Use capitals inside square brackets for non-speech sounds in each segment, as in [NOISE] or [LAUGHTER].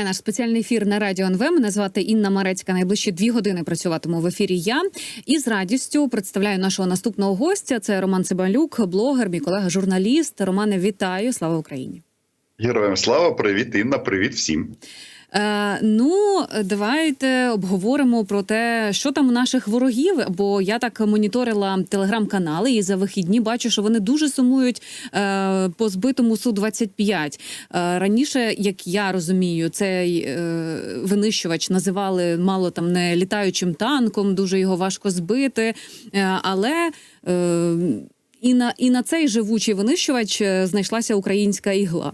Триває наш спеціальний ефір на радіо НВ. Мене звати Інна Марецька. Найближчі дві години працюватиму в ефірі. Я і з радістю представляю нашого наступного гостя. Це Роман Цибалюк, блогер, мій колега, журналіст. Романе, вітаю! Слава Україні! Героям слава, привіт, Інна, привіт всім. Е, ну, давайте обговоримо про те, що там у наших ворогів. Бо я так моніторила телеграм-канали, і за вихідні бачу, що вони дуже сумують е, по збитому су 25 Е, раніше, як я розумію, цей винищувач називали мало там не літаючим танком, дуже його важко збити. Але і на і на цей живучий винищувач знайшлася українська ігла.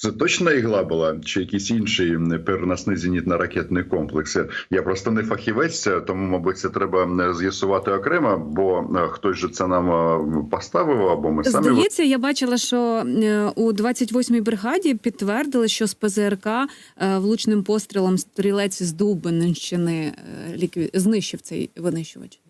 Це точна ігла була, чи якісь інші переносні зенітно-ракетні комплекси? Я просто не фахівець, тому, мабуть, це треба з'ясувати окремо, бо е, хтось же це нам е, поставив, або ми самі Здається, я бачила, що е, у 28-й бригаді підтвердили, що з ПЗРК влучним пострілом стрілець з Дубинщини е, лікві... знищив цей винищувач.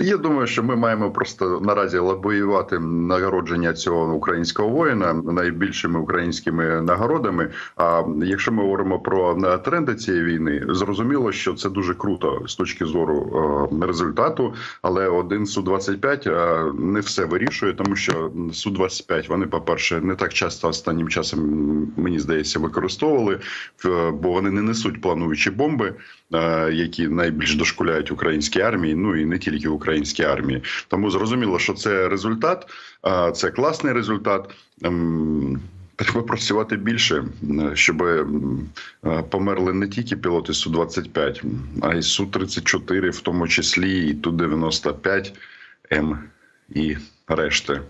Я думаю, що ми маємо просто наразі лобіювати нагородження цього українського воїна найбільшими українськими нагородами. А якщо ми говоримо про е, тренди цієї війни, зрозуміло, що це дуже круто з точки зору е, результату. Але один су 25 е, не все вирішує, тому що су 25 вони, по перше, не так часто останнім часом мені здається використовували, бо вони не несуть плануючі бомби, які найбільш дошкуляють українській армії. Ну і не тільки українській армії. Тому зрозуміло, що це результат, а, це класний результат. Ем, Треба працювати більше, е, щоб е, померли не тільки пілоти су 25 а й су 34 в тому числі і ту 95 М і решти.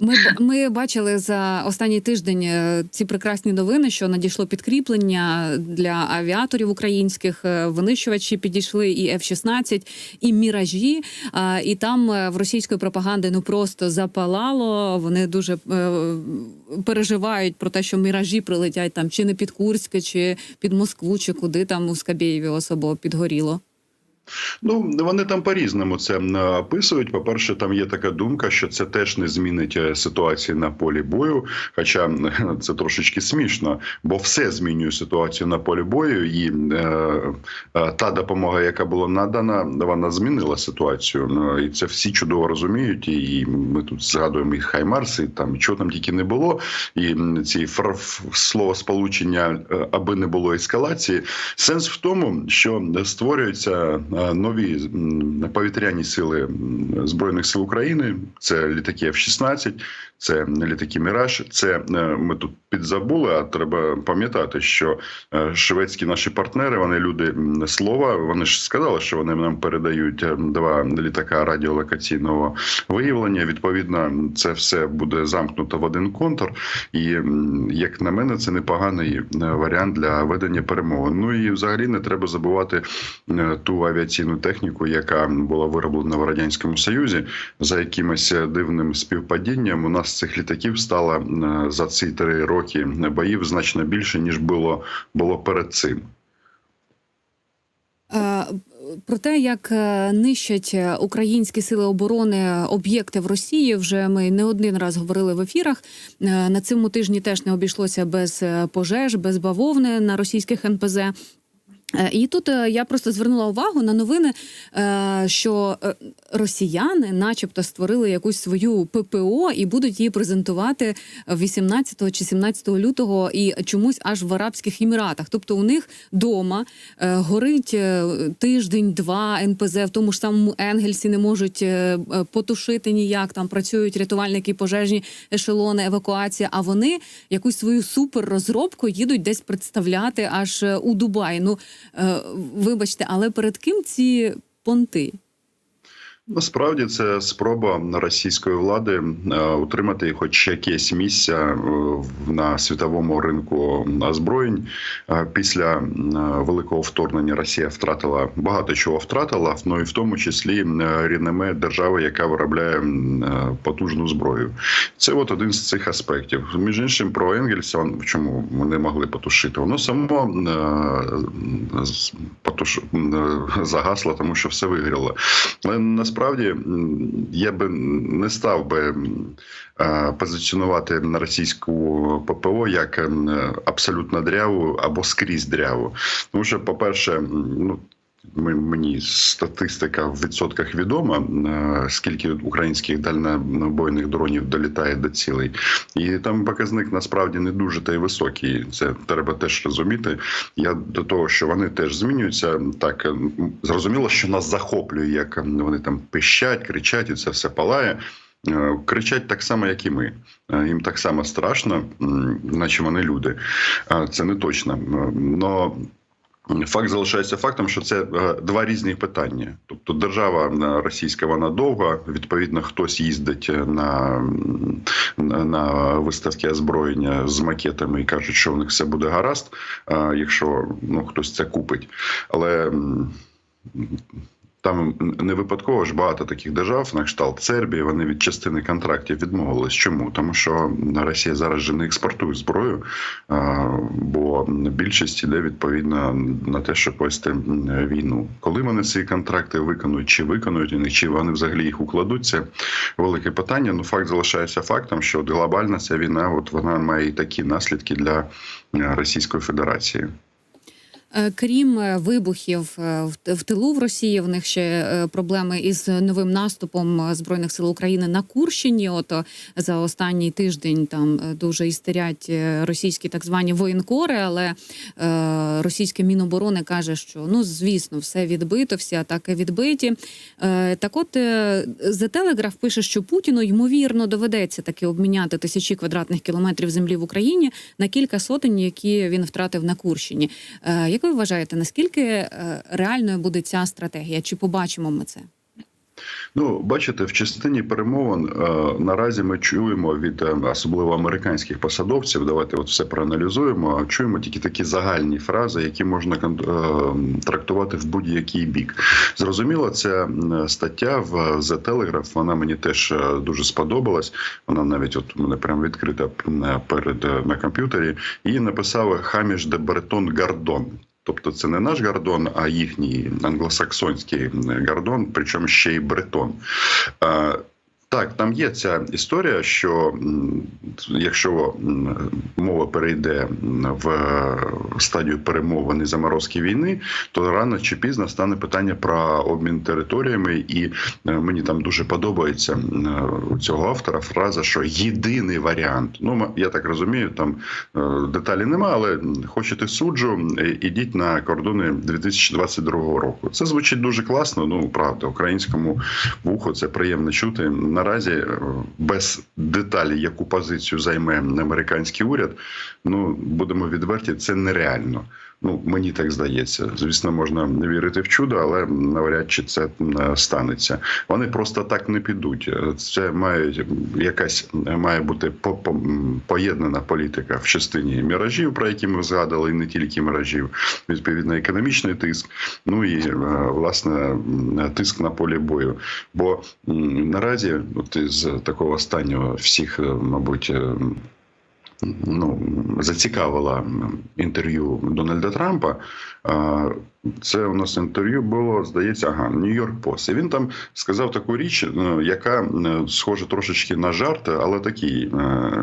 Ми ми бачили за останній тиждень е, ці прекрасні новини, що надійшло підкріплення для авіаторів українських. е, Винищувачі підійшли і F-16, і міражі. І там е, в російської пропаганди ну просто запалало. Вони дуже е, переживають про те, що міражі прилетять там чи не під Курське, чи під Москву, чи куди там у Скабєєві особо підгоріло. Ну вони там по-різному це м, описують. По перше, там є така думка, що це теж не змінить е, ситуації на полі бою. Хоча [LAUGHS] це трошечки смішно, бо все змінює ситуацію на полі бою, і е, е, та допомога, яка була надана, вона змінила ситуацію. Ну, і це всі чудово розуміють. І ми тут згадуємо і Хаймарс, і там і чого там тільки не було. І ці фр- словосполучення, е, аби не було ескалації. Сенс в тому, що створюються е, нові повітряні сили збройних сил України. Це літаки F-16, це літаки Міраж. Це е, ми тут підзабули. А треба пам'ятати, що е, шведські наші партнери, вони люди слова. Вони ж сказали, що вони нам передають е, два літака радіолокаційного виявлення. Відповідно, це все буде замкнуто в один контур. І як на мене, це непоганий варіант для ведення перемовин. Ну і взагалі не треба забувати ту авіаційну техніку, яка була вироблена в радянському союзі. За якимось дивним співпадінням у нас цих літаків стало е, за ці три роки боїв значно більше ніж було було перед цим. Е, Про те, як е, нищать українські сили оборони об'єкти в Росії, вже ми не один раз говорили в ефірах. На цьому тижні теж не обійшлося без пожеж, без бавовни на російських НПЗ. Е, І тут е, я просто звернула увагу на новини, е, що росіяни, начебто, створили якусь свою ППО і будуть її презентувати 18 чи 17 лютого і чомусь аж в Арабських Еміратах. Тобто у них вдома горить тиждень-два НПЗ в тому ж самому Енгельсі не можуть потушити ніяк. Там працюють рятувальники, пожежні ешелони, евакуація. А вони якусь свою суперрозробку їдуть десь представляти аж у Дубай. Ну вибачте, але перед ким ці понти? Насправді це спроба російської влади е, утримати хоч якесь місце е, на світовому ринку озброєнь. Е, Після великого вторгнення Росія втратила багато чого втратила, ну і в тому числі е, держави, яка виробляє потужну зброю. Це от один з цих аспектів. Між іншим, про Енгельса, чому вони могли потушити? Воно само потуш... загасло, тому що все вигоріло. Але насправді насправді я би не став би позиціонувати на російську ППО як абсолютно дряву або скрізь дряву. Тому що, по-перше, ну. Мені статистика в відсотках відома, е, скільки українських дальнобойних дронів долітає до цілей, і там показник насправді не дуже та й високий. Це треба теж розуміти. Я до того, що вони теж змінюються. Так зрозуміло, що нас захоплює, як вони там пищать, кричать, і це все палає. Е, Кричать так само, як і ми. Е, Їм так само страшно, наче вони люди. Це не точно. Но Факт залишається фактом, що це е, два різні питання. Тобто, держава е, російська вона довга. Відповідно, хтось їздить на, на, на виставки озброєння з макетами і кажуть, що в них все буде гаразд, е, якщо ну хтось це купить. Але там не випадково ж багато таких держав, на кшталт Сербії, вони від частини контрактів відмовились. Чому? Тому що Росія зараз же не експортує зброю, бо більшість іде відповідно на те, щоб вести війну. Коли вони ці контракти виконують, чи виконують вони, чи вони взагалі їх укладуть, це велике питання. Ну факт залишається фактом, що глобальна ця війна, от вона має і такі наслідки для е, Російської Федерації. Е, Крім е, вибухів е, в тилу в Росії, в них ще проблеми із новим наступом збройних сил України на Курщині. От е, за останній тиждень там дуже істерять російські так звані воєнкори, але російське міноборони каже, що ну звісно, все відбито, всі атаки відбиті. Так, от The Telegraph пише, що Путіну ймовірно доведеться таки обміняти тисячі квадратних кілометрів землі в Україні на кілька сотень, які він втратив на Курщині. Як ви вважаєте, наскільки е, реальною буде ця стратегія? Чи побачимо ми це? Ну, бачите, в частині перемовин е, наразі ми чуємо від е, особливо американських посадовців. Давайте от все проаналізуємо. Чуємо тільки такі загальні фрази, які можна трактувати в будь-який бік. Зрозуміло, ця стаття в The Telegraph, Вона мені теж дуже сподобалась. Вона навіть от мене прямо відкрита перед на комп'ютері. Її написав Хаміш де Бретон Гардон. Тобто це не наш Гордон, а їхній англосаксонський Гордон, причому ще й бретон. Е, Так, там є ця історія, що якщо мова перейде в стадію перемовин і заморозки війни, то рано чи пізно стане питання про обмін територіями, і е, мені там дуже подобається у цього автора фраза, що єдиний варіант. Ну я так розумію, там е, деталі немає, але хочете суджу, е, ідіть на кордони 2022 року. Це звучить дуже класно. Ну правда, українському вуху це приємно чути. Наразі е, без деталі, яку позицію займе американський уряд. Ну будемо відверті, це нереально. Ну мені так здається. Звісно, можна не вірити в чудо, але навряд чи це е, станеться. Вони просто так не підуть. Е, Це має якась має бути по- по- поєднана політика в частині міражів, про які ми згадали, і не тільки міражів, відповідно, економічний тиск. Ну і е, власне тиск на полі бою. Бо наразі, от із такого останнього всіх, мабуть. Ну, зацікавила інтерв'ю Дональда Трампа. Це у нас інтерв'ю було, здається, ага, Нью-Йорк Пост. І він там сказав таку річ, ну, яка е, схожа трошечки на жарт, але такий е,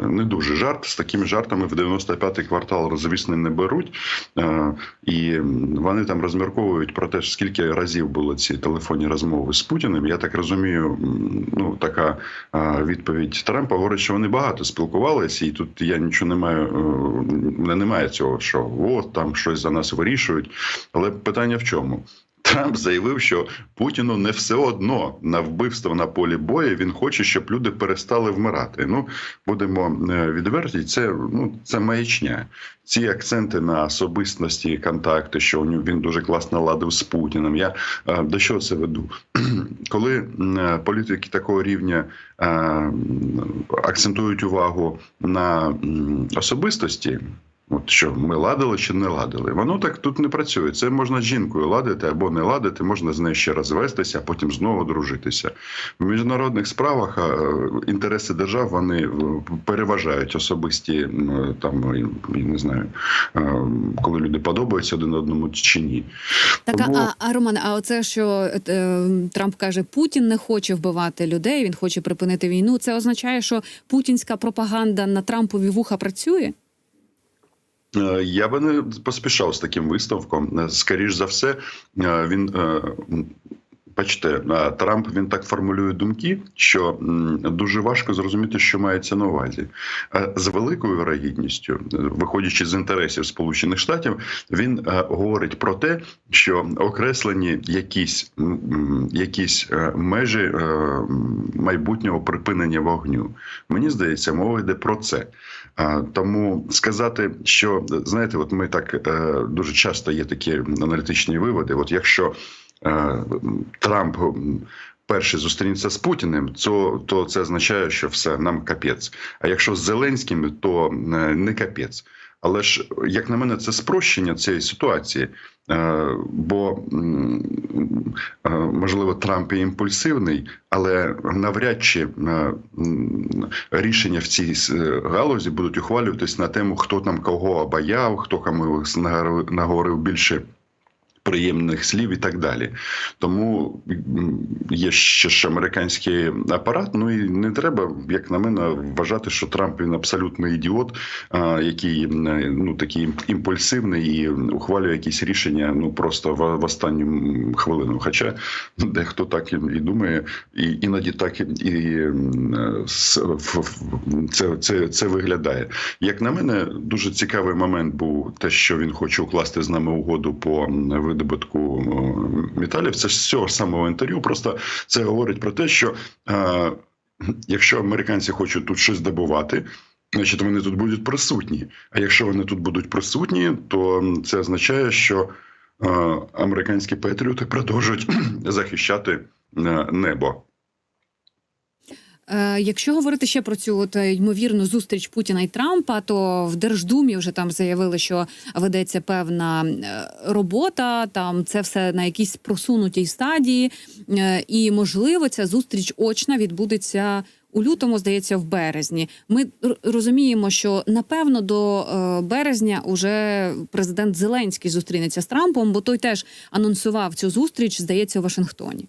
не дуже жарт. З такими жартами в 95-й квартал, звісно, не беруть. Е, І вони там розмірковують про те, скільки разів були ці телефонні розмови з Путіним. Я так розумію, ну така е, відповідь Трампа говорить, що вони багато спілкувалися, і тут я нічого не маю, е, немає цього, що от там щось за нас вирішують. Але питання в чому? Трамп заявив, що Путіну не все одно на вбивство на полі бою. Він хоче, щоб люди перестали вмирати. Ну будемо е, відверті. Це ну це маячня. Ці акценти на особистості, контакти, що він дуже класно ладив з Путіним. Я е, до чого це веду? [CLEARS THROAT] Коли е, політики такого рівня акцентують увагу на особистості. От що ми ладили чи не ладили. Воно так тут не працює. Це можна з жінкою ладити або не ладити, можна з нею ще розвестися, а потім знову дружитися. В міжнародних справах інтереси держав вони е, переважають особисті там я не знаю, е, коли люди подобаються один одному чи ні. Так, Тому- а, а Роман, а оце, що е, Трамп каже, Путін не хоче вбивати людей, він хоче припинити війну. Це означає, що путінська пропаганда на Трампові вуха працює? Е, Я би не поспішав з таким висновком. Скоріше за все, е, він. Бачите, е, Трамп він так формулює думки, що дуже важко зрозуміти, що мається на увазі. Е, З великою вирогідністю, е, виходячи з інтересів Сполучених Штатів, він говорить про те, що окреслені якісь, якісь межі майбутнього припинення вогню. Мені здається, мова йде про це. Тому сказати, що знаєте, от ми так дуже часто є такі аналітичні виводи. От якщо Трамп м, перший зустрінеться з Путіним, то, то це означає, що все нам капець. А якщо з Зеленським, то е, не капець. Але ж, як на мене, це спрощення цієї ситуації. Е, Бо е, можливо Трамп і імпульсивний, але навряд чи е, рішення в цій е, галузі будуть ухвалюватись на тему, хто там кого обаяв, хто кому наговорив більше. Приємних слів і так далі, тому є ще ж американський апарат. Ну і не треба, як на мене, вважати, що Трамп він абсолютний ідіот, який ну такий імпульсивний і ухвалює якісь рішення ну просто в, в останню хвилину. Хоча дехто так і, думає, і іноді так і, і це, це, це виглядає. Як на мене, дуже цікавий момент був те, що він хоче укласти з нами угоду по видобутку металів. Це ж з цього самого інтерв'ю. Просто це говорить про те, що е, якщо американці хочуть тут щось добувати. Значить, вони тут будуть присутні. А якщо вони тут будуть присутні, то це означає, що е, американські патріоти продовжують [CLEARS THROAT] захищати е, небо. Е, Якщо говорити ще про цю от е, ймовірну зустріч Путіна і Трампа, то в Держдумі вже там заявили, що ведеться певна е, робота. Там це все на якійсь просунутій стадії, і можливо ця зустріч очна відбудеться. У лютому, здається, в березні. Ми розуміємо, що напевно до березня уже президент Зеленський зустрінеться з Трампом, бо той теж анонсував цю зустріч, здається, у Вашингтоні.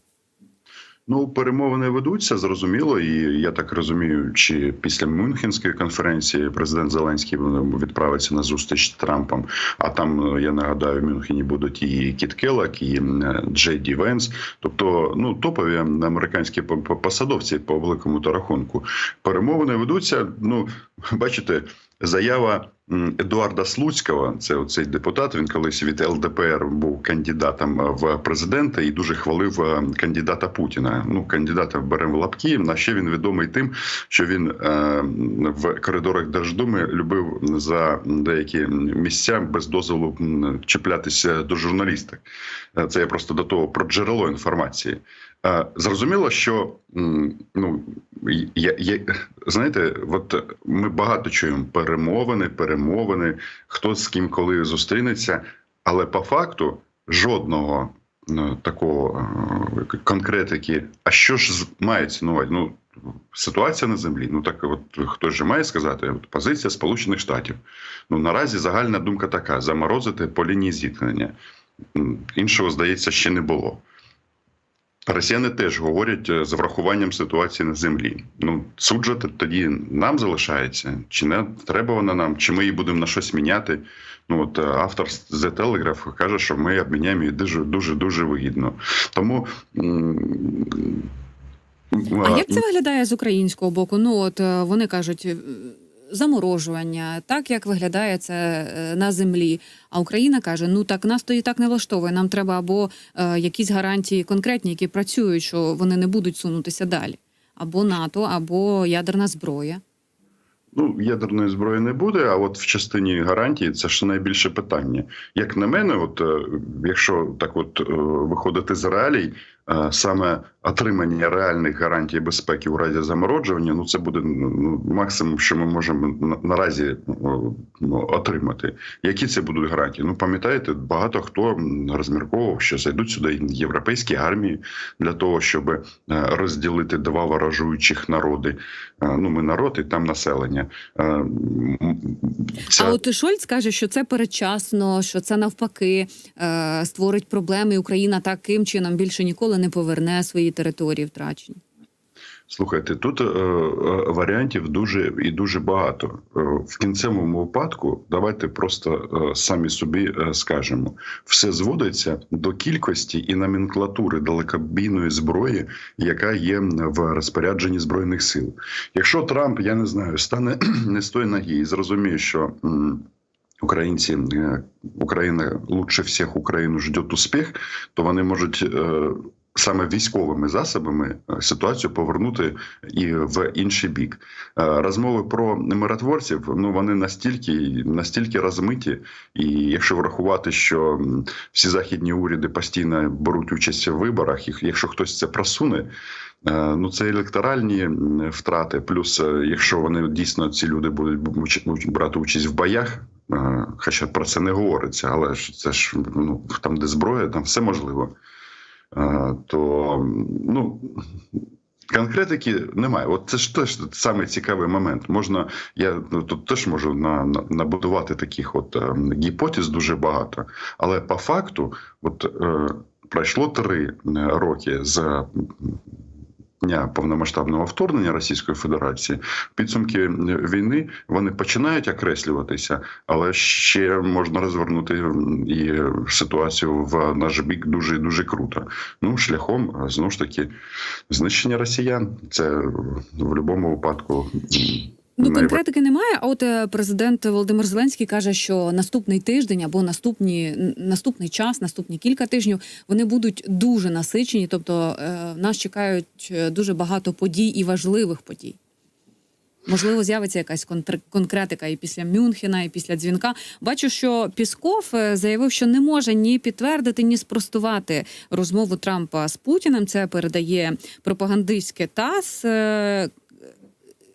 Ну, перемовини ведуться, зрозуміло, і я так розумію, чи після Мюнхенської конференції президент Зеленський відправиться на зустріч з Трампом. А там я нагадаю, в Мюнхені будуть і Кіт Келлак, і е, Джей Ді Венс, тобто ну топові американські по- по- посадовці по великому то рахунку. Перемовини ведуться. Ну, [LAUGHS] бачите, заява. Едуарда Слуцького, це оцей депутат. Він колись від ЛДПР був кандидатом в президенти і дуже хвалив е, кандидата Путіна. Ну, кандидата беремо в лапки. А ще він відомий тим, що він е, в коридорах Держдуми любив за деякі місця без дозволу чіплятися до журналістів. Е, Це я просто до того про джерело інформації. Е, Зрозуміло, що ну я, я знаєте, от ми багато чуємо перемовини, перемовини, хто з ким коли зустрінеться, але по факту жодного ну, такого е, конкретики. А що ж на увазі? Ну ситуація на землі. Ну так, от хтось же має сказати, от позиція Сполучених Штатів. Ну наразі загальна думка така: заморозити по лінії зіткнення. Іншого здається ще не було. Росіяни теж говорять е, з врахуванням ситуації на землі. Ну суджати тоді нам залишається, чи не треба вона нам, чи ми її будемо на щось міняти. Ну от е, автор The Telegraph каже, що ми обміняємо її дуже дуже дуже вигідно. Тому А як це виглядає з українського боку? Ну от е, вони кажуть. Заморожування, так як виглядає це е, на землі. А Україна каже: ну так нас то і так не влаштовує. Нам треба або е, якісь гарантії конкретні, які працюють, що вони не будуть сунутися далі, або НАТО, або ядерна зброя. Ну, ядерної зброї не буде, а от в частині гарантії це ж найбільше питання. Як на мене, от е, якщо так от виходити з реалій, саме отримання реальних гарантій безпеки у разі замороджування, ну це буде ну, максимум, що ми можемо на- наразі ну, ну, отримати. Які це будуть гарантії? Ну пам'ятаєте, багато хто розмірковував, що зайдуть сюди європейські армії для того, щоб е, розділити два ворожуючих народи. Е, Ну, ми народ і там населення. Е, Ця... А от Шольц каже, що це передчасно, що це навпаки створить проблеми. і Україна таким чином більше ніколи не поверне свої території втрачені. Слухайте, тут е, е, варіантів дуже і дуже багато. Е, в кінцевому випадку давайте просто е, самі собі е, скажемо: все зводиться до кількості і номенклатури далекобійної зброї, яка є в розпорядженні збройних сил. Якщо Трамп, я не знаю, стане [CLEARS THROAT] не з тої ноги і зрозуміє, що. Українці е, Україна лучше всіх Україну ждет успіх, то вони можуть саме військовими засобами е, ситуацію повернути і в інший бік. Е, Розмови про миротворців ну вони настільки настільки розмиті, і якщо врахувати, що всі західні уряди постійно беруть участь в виборах, і якщо хтось це просуне. е, Ну, це електоральні втрати. Плюс, якщо вони дійсно ці люди будуть буч- брати участь в боях, хоча про це не говориться, але ж це ж ну там, де зброя, там все можливо. То ну конкретики немає. От це ж теж саме цікавий момент. Можна, я ну, тут теж можу на, на, набудувати таких от е, гіпотез дуже багато, але по факту, от е, пройшло три е, роки з дня повномасштабного вторгнення Російської Федерації. Підсумки війни вони починають окреслюватися, але ще можна розвернути і ситуацію в наш бік дуже дуже круто. Ну шляхом знову ж таки знищення росіян. Це в будь-якому випадку. Ну, конкретики немає. А от е, президент Володимир Зеленський каже, що наступний тиждень або наступні наступний час, наступні кілька тижнів вони будуть дуже насичені. Тобто е, нас чекають е, дуже багато подій і важливих подій. Можливо, з'явиться якась конкретика і після Мюнхена, і після дзвінка. Бачу, що Пісков заявив, що не може ні підтвердити, ні спростувати розмову Трампа з Путіним. Це передає пропагандистське ТАСС.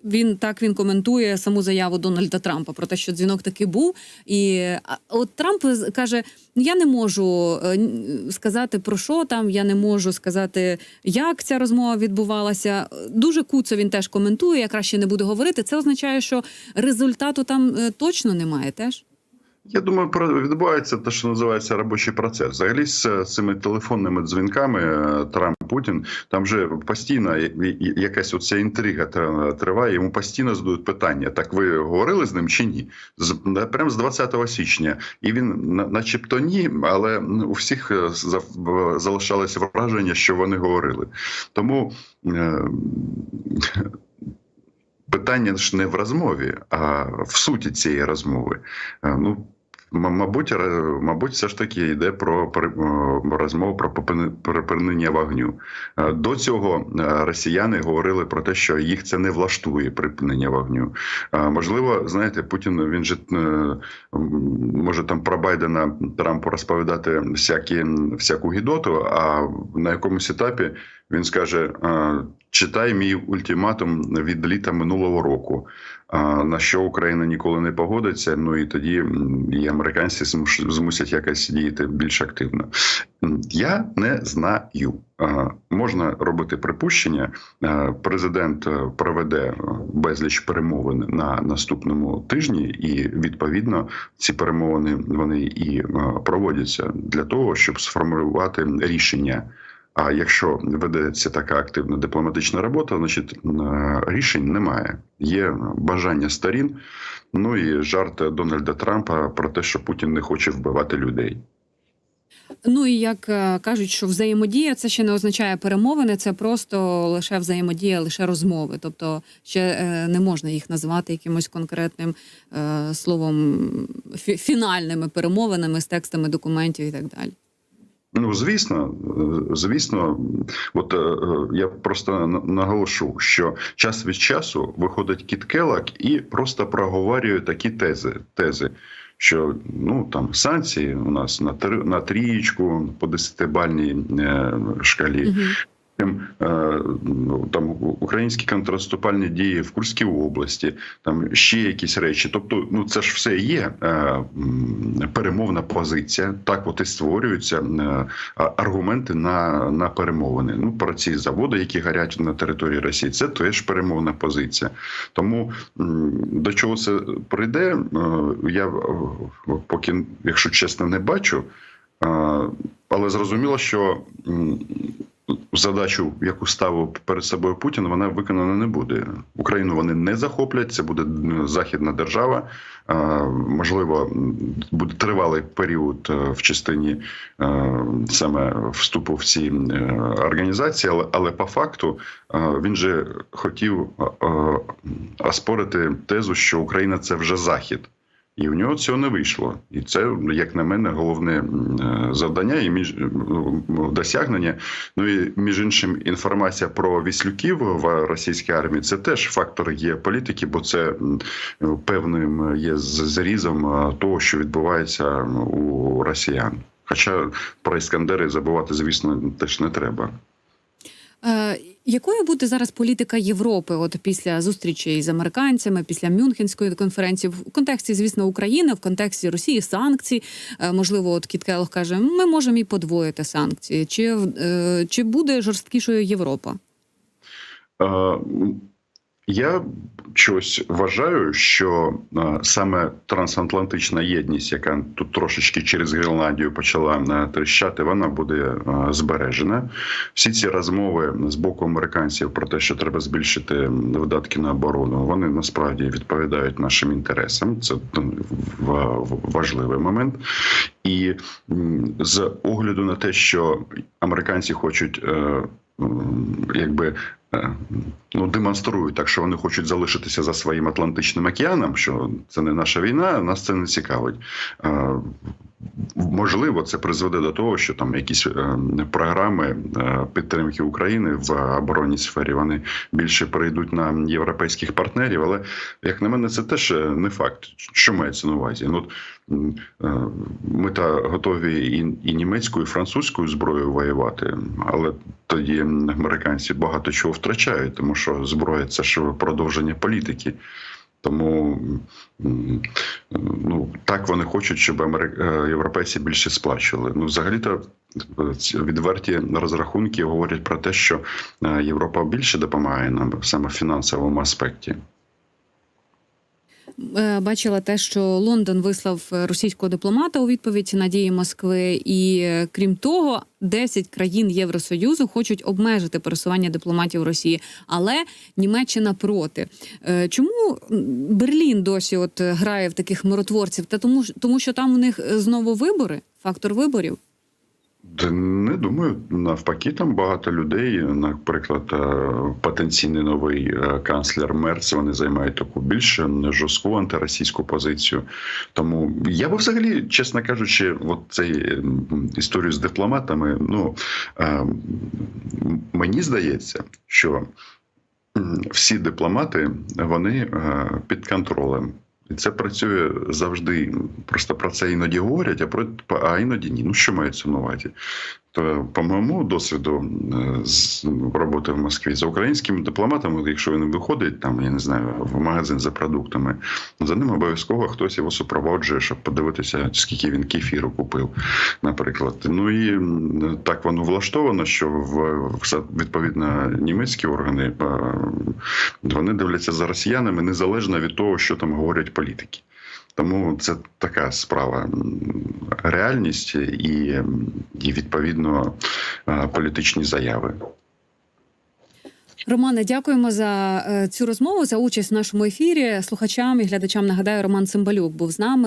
Він так він коментує саму заяву Дональда Трампа про те, що дзвінок таки був. І от Трамп каже: «Ну, я не можу е, сказати про що там, я не можу сказати, як ця розмова відбувалася. Дуже куцо він теж коментує. Я краще не буду говорити. Це означає, що результату там е, точно немає. Теж Я думаю, відбувається те, що називається робочий процес. Взагалі з е, цими телефонними дзвінками е, Трамп Путін там вже постійно якась оця інтрига тр- триває. Йому постійно задають питання: так ви говорили з ним чи ні? З прямо з 20 січня, і він начебто ні, але у всіх е, залишалося враження, що вони говорили. Тому. Питання ж не в розмові, а в суті цієї розмови. Ну, мабуть, мабуть, все ж таки йде про е, розмову про припинення вогню. Е, До цього е, росіяни говорили про те, що їх це не влаштує припинення вогню. Можливо, знаєте, Путін він же може там про Байдена Трампу розповідати всякі, всяку гідоту, а на якомусь етапі він скаже: е, читай мій ультиматум від літа минулого року. На що Україна ніколи не погодиться. Ну і тоді і американці змусять якось діяти більш активно. Я не знаю. Можна робити припущення. Президент е, проведе е, безліч перемовин на наступному тижні, і відповідно ці перемовини вони і е, проводяться для того, щоб сформулювати рішення. А якщо ведеться така активна дипломатична робота, значить е, рішень немає. Є бажання сторін. Ну і жарт Дональда Трампа про те, що Путін не хоче вбивати людей. ну і як е, кажуть, що взаємодія це ще не означає перемовини, це просто лише взаємодія, лише розмови. Тобто ще е, не можна їх називати якимось конкретним словом фінальними перемовинами з текстами документів і так далі. Ну, звісно, е, звісно, от е, е, я просто на- наголошу, що час від часу виходить Кіт Келак і просто проговорює такі тези. тези. що ну там санкції у нас на три на трієчку по десятибальній е, шкалі. Мгм. Е, ну, там українські контрнаступальні дії в Курській області, там ще якісь речі. Тобто, ну це ж все є е, перемовна позиція. Так, от і створюються е, аргументи на, на перемовини. Ну про ці заводи, які гарять на території Росії, це теж перемовна позиція. Тому до чого це прийде, я поки, якщо чесно, не бачу. Але зрозуміло, що задачу, яку ставив перед собою Путін, вона виконана не буде. Україну вони не захоплять. Це буде західна держава. Можливо, буде тривалий період е, в частині е, саме вступу в ці е, організації, але, але по факту він же хотів оспорити тезу, що Україна це вже захід. І в нього цього не вийшло. І це, як на мене, головне е, завдання і між досягнення. Ну і між іншим, інформація про віслюків в російській армії це теж фактор є політики, бо це певним є зрізом е, того, що відбувається у росіян. Хоча про іскандери забувати, звісно, теж не треба. Е, якою буде зараз політика Європи, от після зустрічі з американцями, після Мюнхенської конференції, в контексті, звісно, України, в контексті Росії, санкцій? Е, можливо, от Кіт Келлог каже, ми можемо і подвоїти санкції. Чи, е, чи буде жорсткішою Європа? Я щось вважаю, що е, саме трансатлантична єдність, яка тут трошечки через Гренландію почала е, тріщати, вона буде е, збережена. Всі ці розмови з боку американців про те, що треба збільшити видатки на оборону, вони насправді відповідають нашим інтересам. Це ну, важливий момент. І з огляду на те, що американці хочуть. Якби ну, демонструють так, що вони хочуть залишитися за своїм Атлантичним океаном, що це не наша війна, нас це не цікавить. Можливо, це призведе до того, що там якісь е, програми е, підтримки України в оборонній сфері вони більше перейдуть на європейських партнерів. Але як на мене, це теж е, не факт. Що мається на увазі? Ну от, ми та готові і, і німецькою, і французькою зброєю воювати, але тоді американці багато чого втрачають, тому що зброя це ж продовження політики. Тому ну так вони хочуть, щоб Америк... е, європейці більше сплачували. Ну, взагалі-то е, відверті розрахунки говорять про те, що е, Європа більше допомагає нам саме в фінансовому аспекті. Е, Бачила те, що Лондон вислав російського дипломата у відповідь на дії Москви, і е, крім того, 10 країн Євросоюзу хочуть обмежити пересування дипломатів Росії, але Німеччина проти. Е, Чому Берлін досі от грає в таких миротворців? Та тому, тому що там у них знову вибори, фактор виборів. Не думаю, навпаки, там багато людей. Наприклад, е, потенційний новий е, канцлер Мерц. Вони займають таку більш жорстку антиросійську позицію. Тому я би взагалі, чесно кажучи, от цей історію з дипломатами. Ну е, мені здається, що всі дипломати вони е, під контролем. І це працює завжди. Просто про це іноді говорять, а про а іноді ні. Ну що мається на увазі? То по моєму досвіду е, з роботи в Москві за українськими дипломатами, якщо він виходить там, я не знаю, в магазин за продуктами, за ним обов'язково хтось його супроводжує, щоб подивитися, скільки він кефіру купив, наприклад. Ну і так воно влаштовано, що в в- відповідно німецькі органи е, вони дивляться за росіянами незалежно від того, що там говорять політики. Тому це така справа реальність і, і відповідно е, політичні заяви. Романе, дякуємо за е, цю розмову за участь в нашому ефірі. Слухачам і глядачам нагадаю, Роман Цимбалюк був з нами.